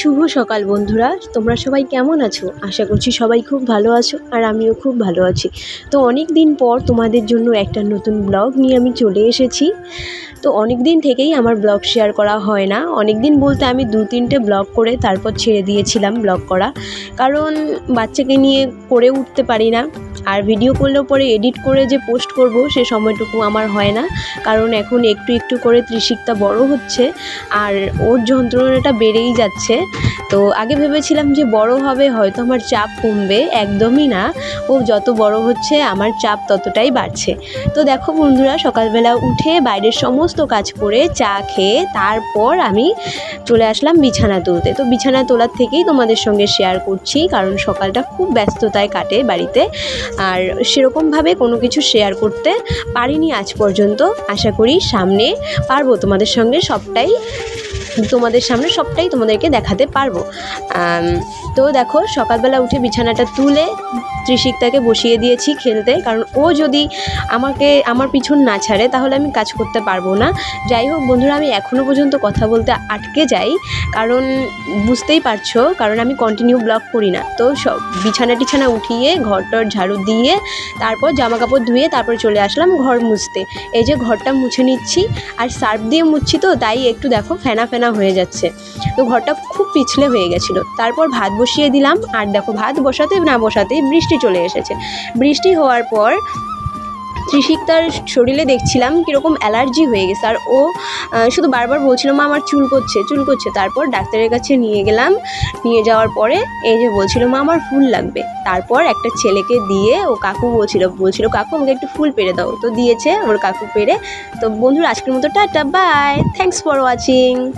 শুভ সকাল বন্ধুরা। তোমরা সবাই কেমন আছো? আশা করছি সবাই খুব ভালো আছো আর আমিও খুব ভালো আছি। তো অনেক দিন পর তোমাদের জন্য একটা নতুন ব্লগ নিয়ে আমি চলে এসেছি। তো অনেক দিন থেকেই আমার ব্লগ শেয়ার করা হয় না। অনেক দিন বলতে আমি দু তিনটে ব্লগ করে তারপর ছেড়ে দিয়েছিলাম ব্লগ করা। কারণ বাচ্চাকে নিয়ে করে উঠতে পারি না। আর ভিডিও করলেও পরে এডিট করে যে পোস্ট করব, সে সময়টুকু আমার হয় না। কারণ এখন একটু একটু করে ত্রিশিকটা বড় হচ্ছে আর ওর যন্ত্রণাটা বেড়েই যাচ্ছে। তো আগে ভেবেছিলাম যে বড় হবে, হয়তো আমার চাপ কমবে, একদমই না। ও যত বড় হচ্ছে, আমার চাপ ততটাই বাড়ছে। তো দেখো বন্ধুরা, সকালবেলা উঠে বাইরের সমস্ত কাজ করে চা খেয়ে তারপর আমি চলে আসলাম বিছানা তুলতে। তো বিছানা তোলার থেকেই তোমাদের সঙ্গে শেয়ার করছি, কারণ সকালটা খুব ব্যস্ততায় কাটে বাড়িতে। আর সেরকমভাবে কোনো কিছু শেয়ার করতে পারিনি আজ পর্যন্ত। আশা করি সামনে পারব তোমাদের সঙ্গে সবটাই। তোমাদের সামনে সবটাই তোমাদেরকে দেখাতে পারব। তো দেখো, সকালবেলা উঠে বিছানাটা তুলে ত্রিশিকটাকে বসিয়ে দিয়েছি খেলতে, কারণ ও যদি আমাকে, আমার পিছন না ছাড়ে, তাহলে আমি কাজ করতে পারব না। যাই হোক বন্ধুরা, আমি এখনও পর্যন্ত কথা বলতে আটকে যাই, কারণ বুঝতেই পারছ, কারণ আমি কন্টিনিউ ব্লগ করি না। তো সব বিছানা টিছানা উঠিয়ে, ঘরটর ঝাড়ু দিয়ে, তারপর জামা কাপড় ধুয়ে তারপর চলে আসলাম ঘর মুছতে। এই যে ঘরটা মুছে নিচ্ছি, আর সার্ফ দিয়ে মুছছি তো, তাই একটু দেখো, ফেনা ফেনা হয়ে যাচ্ছে। তো ঘরটা খুব পিছলে হয়ে গেছিল। তারপর ভাত বসিয়ে দিলাম। আর দেখো, ভাত বসাতে না বসাতেই বৃষ্টি চলে এসেছে। বৃষ্টি হওয়ার পর ত্রিশিক তার শরীরে দেখছিলাম কীরকম অ্যালার্জি হয়ে গেছে। আর ও শুধু বারবার বলছিল, মা, আমার চুল করছে চুল করছে। তারপর ডাক্তারের কাছে নিয়ে গেলাম। নিয়ে যাওয়ার পরে এই যে বলছিল, মা, আমার ফুল লাগবে। তারপর একটা ছেলেকে দিয়ে ও কাকু বলছিল বলছিল, কাকু, আমাকে একটু ফুল পেরে দাও। তো দিয়েছে ওর কাকু পেরে তো বন্ধুরা, আজকের মতো tata, bye. Thanks for watching